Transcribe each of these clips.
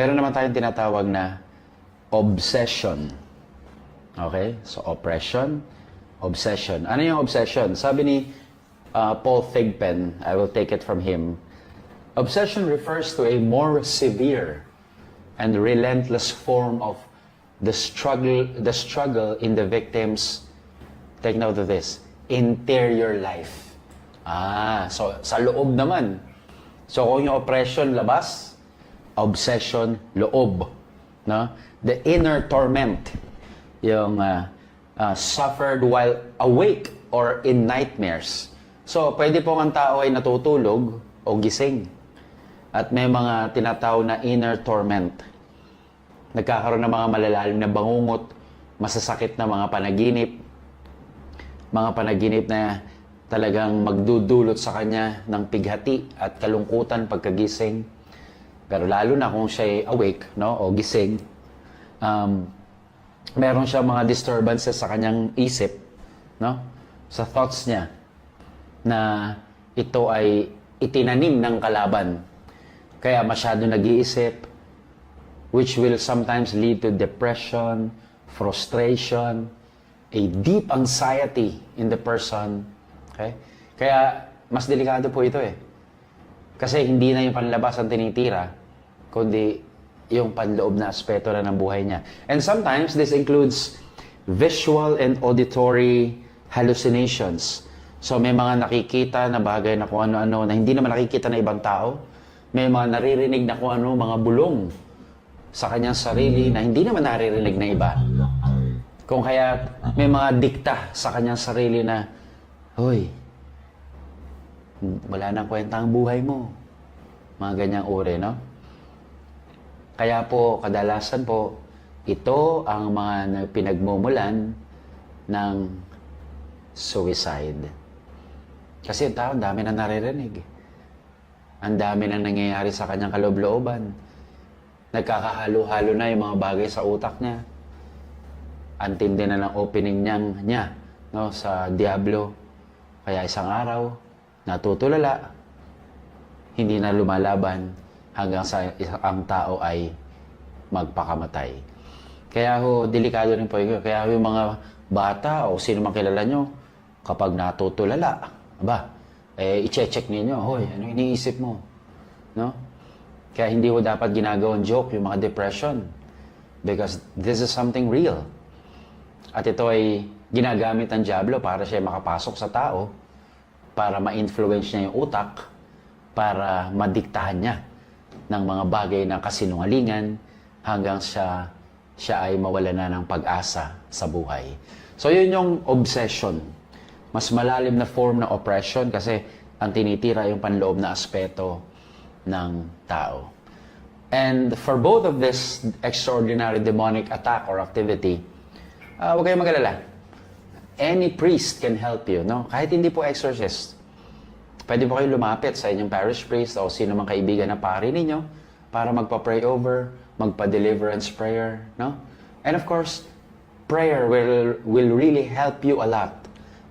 Meron naman tayong tinatawag na obsession. Okay? So, oppression, obsession. Ano yung obsession? Sabi ni uh, Paul Thigpen, I will take it from him, obsession refers to a more severe and relentless form of the struggle, the struggle in the victim's, take note of this, interior life. Ah, so sa loob naman. So kung yung oppression labas, obsession loob, no? The inner torment, yung uh, uh, suffered while awake or in nightmares. So pwede po ang tao ay natutulog o gising. At may mga tinatawag na inner torment. Nagkakaroon ng mga malalalim na bangungot, masasakit na mga panaginip, mga panaginip na talagang magdudulot sa kanya ng pighati at kalungkutan pagkagising. Pero lalo na kung siya ay awake no, o gising, um, meron siya mga disturbances sa kanyang isip, no? sa thoughts niya, na ito ay itinanim ng kalaban. Kaya masyado nag-iisip, which will sometimes lead to depression, frustration, a deep anxiety in the person. Okay? Kaya mas delikado po ito eh. Kasi hindi na yung panlabas ang tinitira, kundi yung panloob na aspeto na ng buhay niya. And sometimes this includes visual and auditory hallucinations. So may mga nakikita na bagay na kung ano-ano na hindi naman nakikita ng ibang tao. May mga naririnig na kung ano, mga bulong sa kanyang sarili na hindi naman naririnig ng iba. Kung kaya may mga dikta sa kanyang sarili na, Hoy, wala nang kwenta ang buhay mo. Mga ganyang uri, no? Kaya po, kadalasan po, ito ang mga na- pinagmumulan ng suicide. Kasi yung tao, ang dami na naririnig. Ang dami na nangyayari sa kanyang kaloob-looban. Nagkakahalo-halo na yung mga bagay sa utak niya. Antindi na ng opening niyang, niya no, sa Diablo. Kaya isang araw, natutulala, hindi na lumalaban hanggang sa ang tao ay magpakamatay. Kaya ho, delikado rin po yun. Kaya ho, yung mga bata o sino man kilala nyo, kapag natutulala, aba, eh, i-check ninyo, hoy, ano iniisip mo? No? Kaya hindi ho dapat ginagawang joke yung mga depression. Because this is something real. At ito ay ginagamit ng Diablo para siya makapasok sa tao, para ma-influence niya yung utak, para madiktahan niya ng mga bagay na kasinungalingan hanggang siya, siya ay mawala na ng pag-asa sa buhay. So yun yung obsession. Mas malalim na form ng oppression kasi ang tinitira yung panloob na aspeto ng tao. And for both of this extraordinary demonic attack or activity, uh, huwag kayong magalala. Any priest can help you, no? Kahit hindi po exorcist. Pwede po kayo lumapit sa inyong parish priest o sino mang kaibigan na pari ninyo para magpa-pray over, magpa-deliverance prayer, no? And of course, prayer will, will really help you a lot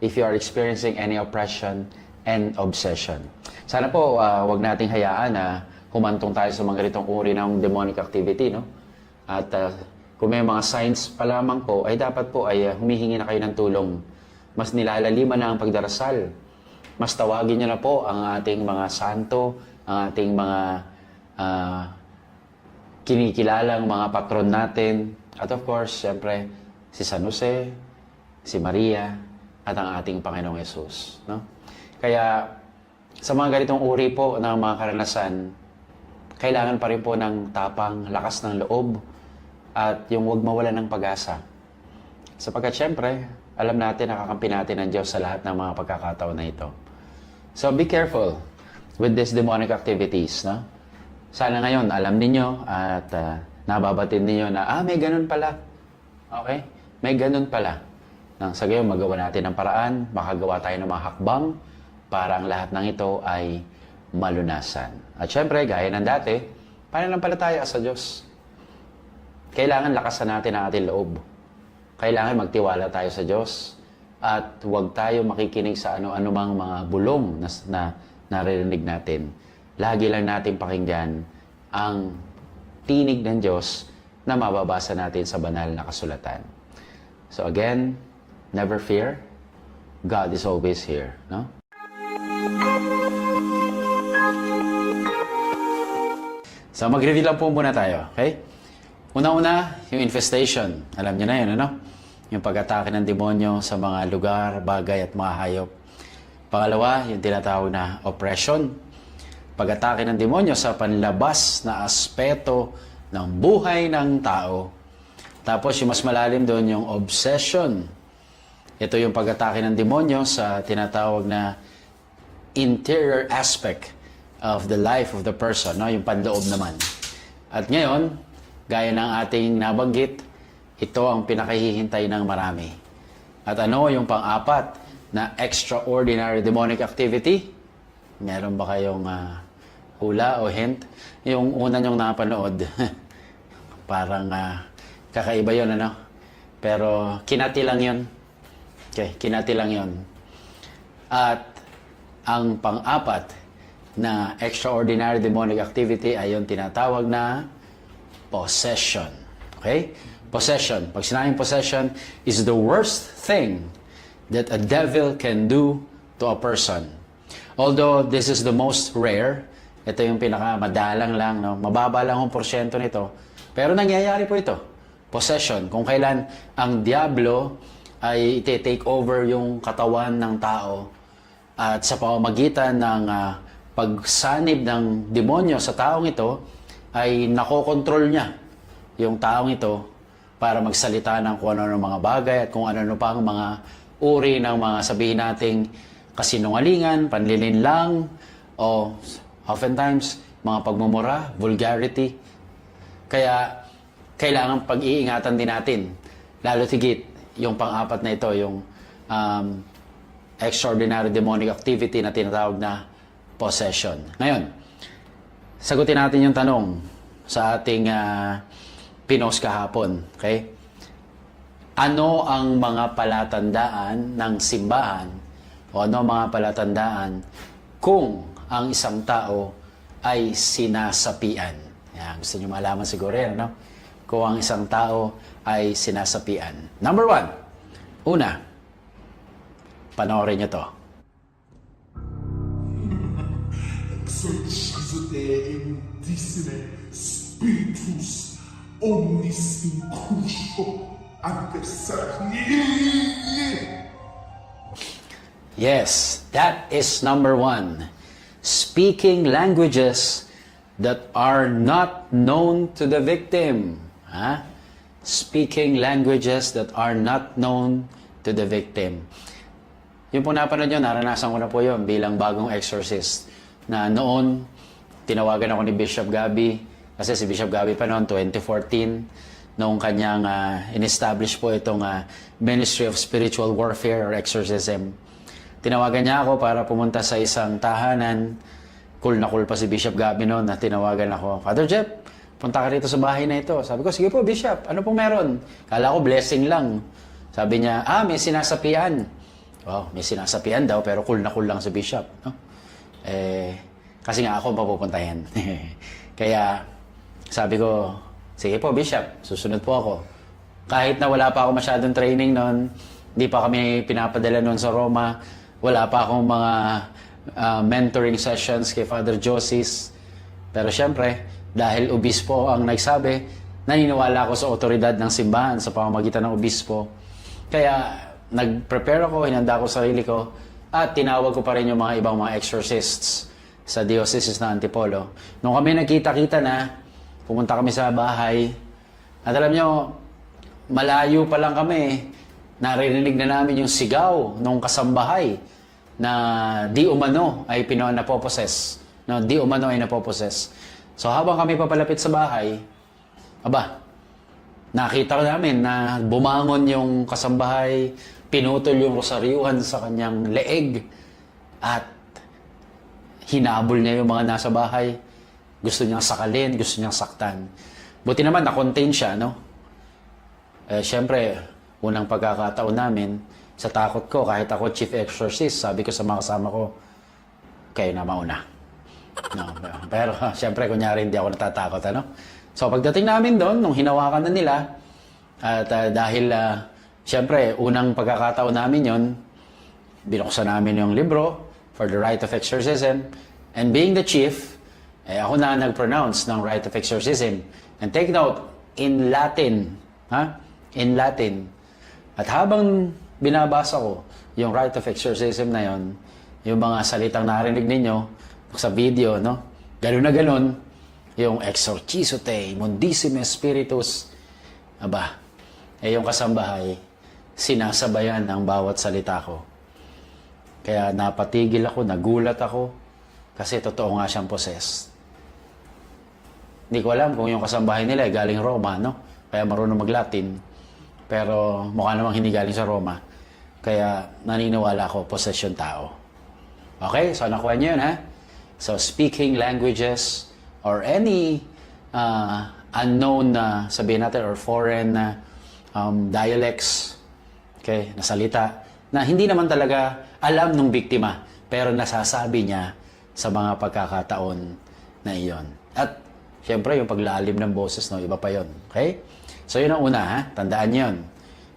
if you are experiencing any oppression and obsession. Sana po, uh, wag nating hayaan na humantong tayo sa mga ganitong uri ng demonic activity, no? At uh, kung may mga signs pa lamang po, ay dapat po ay uh, humihingi na kayo ng tulong. Mas nilalaliman na ang pagdarasal. Mas tawagin niyo na po ang ating mga santo, ang ating mga uh, kinikilalang mga patron natin. At of course, siyempre, si San Jose, si Maria, at ang ating Panginoong Yesus. No? Kaya, sa mga ganitong uri po ng mga karanasan, kailangan pa rin po ng tapang, lakas ng loob, at yung huwag mawala ng pag-asa. Sapagkat syempre, alam natin, nakakampi natin ang Diyos sa lahat ng mga pagkakataon na ito. So be careful with these demonic activities. No? Sana ngayon, alam ninyo at uh, nababatid ninyo na, ah, may ganun pala. Okay? May ganun pala. Nang sa gayon, magawa natin ng paraan, makagawa tayo ng mga hakbang para ang lahat ng ito ay malunasan. At syempre, gaya ng dati, pananampalataya sa Diyos. Kailangan lakasan natin ang ating loob. Kailangan magtiwala tayo sa Diyos. At huwag tayo makikinig sa ano-anumang mga bulong na, na naririnig natin. Lagi lang natin pakinggan ang tinig ng Diyos na mababasa natin sa banal na kasulatan. So again, never fear. God is always here, no? So mag-review lang po muna tayo, okay? Una-una, yung infestation. Alam niyo na yun, ano? Yung pag-atake ng demonyo sa mga lugar, bagay at mga hayop. Pangalawa, yung tinatawag na oppression. Pag-atake ng demonyo sa panlabas na aspeto ng buhay ng tao. Tapos yung mas malalim doon, yung obsession. Ito yung pag-atake ng demonyo sa tinatawag na interior aspect of the life of the person, no? yung panloob naman. At ngayon, gaya ng ating nabanggit, ito ang pinakahihintay ng marami. At ano yung pang-apat na extraordinary demonic activity? Meron ba kayong ah, hula o hint? Yung una nyong napanood, parang ah, kakaiba yun, ano? Pero kinati lang yun. Okay, kinati lang yun. At ang pang-apat na extraordinary demonic activity ay yung tinatawag na possession. Okay? Possession. Pag sinabing possession is the worst thing that a devil can do to a person. Although this is the most rare, ito yung pinakamadalang lang, no? mababa lang ang porsyento nito. Pero nangyayari po ito. Possession. Kung kailan ang diablo ay iti-take over yung katawan ng tao at sa pamamagitan ng ah, pagsanib ng demonyo sa taong ito ay nakokontrol niya yung taong ito para magsalita ng kung ano mga bagay at kung ano pa ang mga uri ng mga sabihin nating kasinungalingan, panlilinlang, o oftentimes mga pagmumura, vulgarity. Kaya kailangan pag-iingatan din natin. Lalo tigit yung pang-apat na ito, yung um, extraordinary demonic activity na tinatawag na possession. Ngayon, sagutin natin yung tanong sa ating ah, pinos kahapon. Okay? Ano ang mga palatandaan ng simbahan o ano ang mga palatandaan kung ang isang tao ay sinasapian? Yan, gusto nyo malaman siguro yan, no? Kung ang isang tao ay sinasapian. Number one, una, panoorin nyo to. Exorcisite eundissime spiritus omnis incurso adversari. Yes, that is number one. Speaking languages that are not known to the victim. Ha? Speaking languages that are not known to the victim. Yung po napanood yun, naranasan ko na po yun bilang bagong exorcist. Na noon, tinawagan ako ni Bishop Gabi, kasi si Bishop Gabi pa noon, 2014, noong kanyang ah, in-establish po itong ah, Ministry of Spiritual Warfare or Exorcism. Tinawagan niya ako para pumunta sa isang tahanan. Cool na cool pa si Bishop Gabi noon na tinawagan ako. Father Jeff, punta ka rito sa bahay na ito. Sabi ko, sige po Bishop, ano pong meron? Kala ko blessing lang. Sabi niya, ah, may sinasapian. Oh, may sinasapian daw pero cool na cool lang si Bishop. No? Eh, kasi nga ako ang papupuntahin. Kaya sabi ko, sige po Bishop, susunod po ako. Kahit na wala pa ako masyadong training noon, hindi pa kami pinapadala noon sa Roma, wala pa akong mga ah, mentoring sessions kay Father Josis. Pero syempre, dahil obispo ang nagsabi, naniniwala ako sa otoridad ng simbahan sa pamamagitan ng obispo. Kaya nag-prepare ako, hinanda ko sarili ko, at tinawag ko pa rin yung mga ibang mga exorcists sa diocese na Antipolo. Nung kami nagkita-kita na, pumunta kami sa bahay, at alam nyo, malayo pa lang kami, naririnig na namin yung sigaw nung kasambahay na di umano ay pino napoposes. No, di umano ay napoposes. So habang kami papalapit sa bahay, aba, nakita namin na bumangon yung kasambahay, pinutol yung rosaryuhan sa kanyang leeg, at hinabol niya yung mga nasa bahay. Gusto niyang sakalin, gusto niyang saktan. Buti naman, na-contain siya, no? Eh, syempre, unang pagkakataon namin, sa takot ko, kahit ako chief exorcist, sabi ko sa mga kasama ko, kayo na mauna. No, pero syempre, kunyari hindi ako natatakot, ano? So pagdating namin doon, nung hinawakan na nila, at ah, dahil, uh, syempre, unang pagkakataon namin yon binuksan namin yung libro for the rite of exorcism. And being the chief, eh, ako na nag-pronounce ng rite of exorcism. And take note, in Latin. Ha? In Latin. At habang binabasa ko yung rite of exorcism na yon, yung mga salitang narinig ninyo sa video, no? Ganun na ganun, yung exorciso te, mundissime spiritus, aba, eh yung kasambahay, sinasabayan ang bawat salita ko. Kaya napatigil ako, nagulat ako, kasi totoo nga siyang possessed. Hindi ko alam kung yung kasambahay nila ay galing Roma, no? Kaya marunong mag-Latin. Pero mukha namang hindi galing sa Roma. Kaya naniniwala ako, possession tao. Okay, so nakuha niyo yun, ha? So speaking languages or any uh, unknown na sabihin natin or foreign na um, dialects, okay, na salita, na hindi naman talaga alam ng biktima, pero nasasabi niya sa mga pagkakataon na iyon. At syempre, yung paglalim ng boses, no, iba pa yon Okay? So yun ang una, ha? Tandaan yun.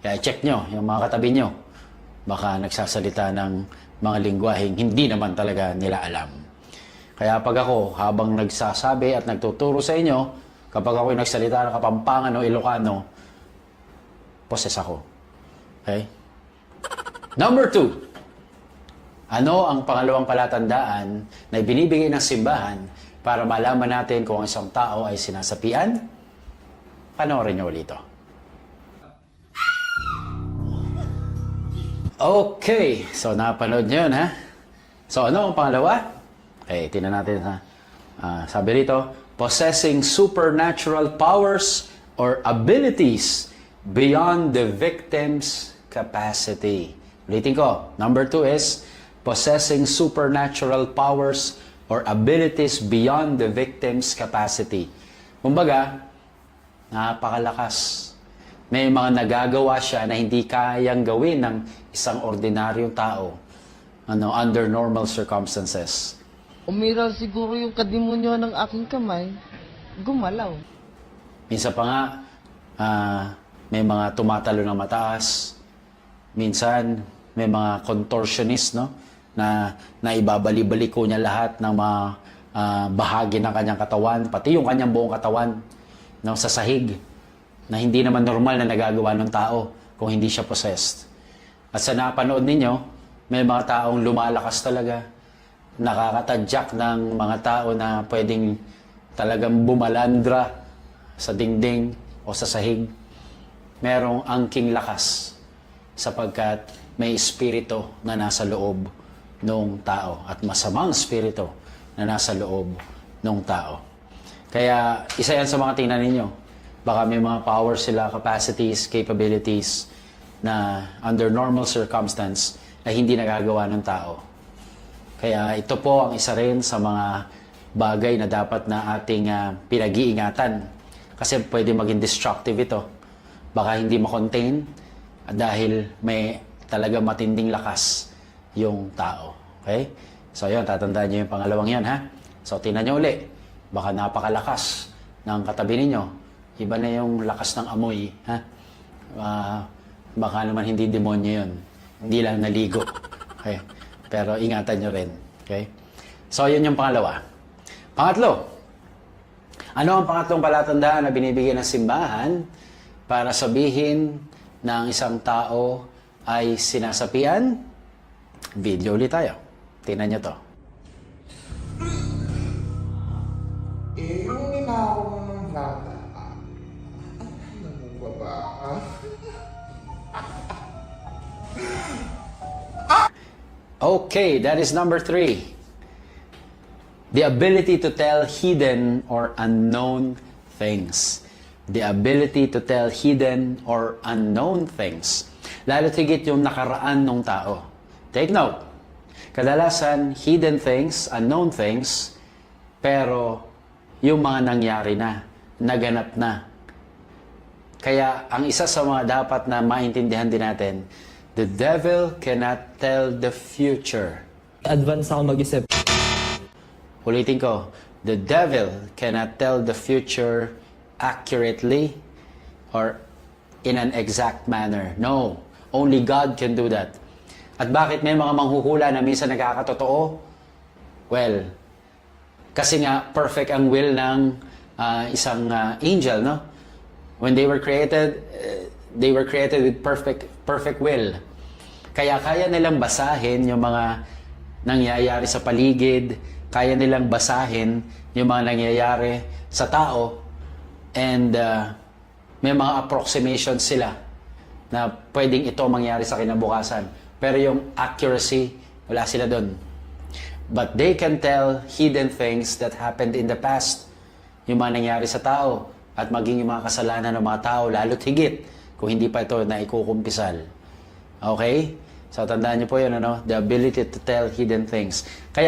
Kaya check nyo, yung mga katabi nyo. Baka nagsasalita ng mga lingwaheng hindi naman talaga nila alam. Kaya pag ako, habang nagsasabi at nagtuturo sa inyo, kapag ako'y nagsalita ng Kapampangan o Ilocano, poses ako. Okay? Number two, ano ang pangalawang palatandaan na ibinibigay ng simbahan para malaman natin kung ang isang tao ay sinasapian? Panoorin niyo ulit. Okay, so napanood niyo yun, ha? So ano ang pangalawa? Okay, tingnan natin ha. Ah, sabi rito, possessing supernatural powers or abilities beyond the victim's capacity. Ulitin ko. Number two is possessing supernatural powers or abilities beyond the victim's capacity. Kumbaga, napakalakas. May mga nagagawa siya na hindi kayang gawin ng isang ordinaryong tao ano, under normal circumstances. Umiral siguro yung kadimonyo ng aking kamay. Gumalaw. Minsan pa nga, ah, may mga tumatalo ng mataas. Minsan, may mga contortionist, no? Na, na ibabali-balik ko niya lahat ng mga ah, bahagi ng kanyang katawan, pati yung kanyang buong katawan, no? Sa sahig, na hindi naman normal na nagagawa ng tao kung hindi siya possessed. At sa napanood ninyo, may mga taong lumalakas talaga, nakakatadyak ng mga tao na pwedeng talagang bumalandra sa dingding o sa sahig. Merong angking lakas sapagkat may espiritu na nasa loob ng tao at masamang espiritu na nasa loob ng tao. Kaya isa yan sa mga tingnan ninyo. Baka may mga powers sila, capacities, capabilities na under normal circumstance ay hindi nagagawa ng tao. Kaya ito po ang isa rin sa mga bagay na dapat na ating ah, pinag-iingatan. Kasi pwede maging destructive ito. Baka hindi makontain ah, dahil may talaga matinding lakas yung tao. Okay? So yun, tatandaan nyo yung pangalawang yan ha. So tingnan nyo uli. Baka napakalakas ng katabi ninyo. Iba na yung lakas ng amoy. Ha? Ah, baka naman hindi demonyo yun. Hindi lang naligo. Okay? Pero ingatan nyo rin. Okay? So, yun yung pangalawa. Pangatlo. Ano ang pangatlong palatandaan na binibigyan ng simbahan para sabihin ang isang tao ay sinasapian? Video ulit tayo. Tingnan nyo to. Eh, yung ninakaw mo ng bata, ano mo ba ba? Okay, that is number three. The ability to tell hidden or unknown things. The ability to tell hidden or unknown things. Lalo tigit yung nakaraan ng tao. Take note. Kadalasan, hidden things, unknown things, pero yung mga nangyari na, naganap na. Kaya ang isa sa mga dapat na maintindihan din natin, the devil cannot tell the future. advance ako mag-isip. Ulitin ko, the devil cannot tell the future accurately or in an exact manner. No. Only God can do that. At bakit may mga manghuhula na minsan nagkakatotoo? Well, kasi nga perfect ang will ng ah, isang ah, angel, no? When they were created, eh, they were created with perfect perfect will. Kaya kaya nilang basahin yung mga nangyayari sa paligid, kaya nilang basahin yung mga nangyayari sa tao, and ah, may mga approximations sila na pwedeng ito mangyari sa kinabukasan. Pero yung accuracy, wala sila doon. But they can tell hidden things that happened in the past. Yung mga nangyari sa tao at maging yung mga kasalanan ng mga tao, lalo't higit kung hindi pa ito na ikukumpisal. Okay? So tandaan niyo po yun, ano? The ability to tell hidden things. Kaya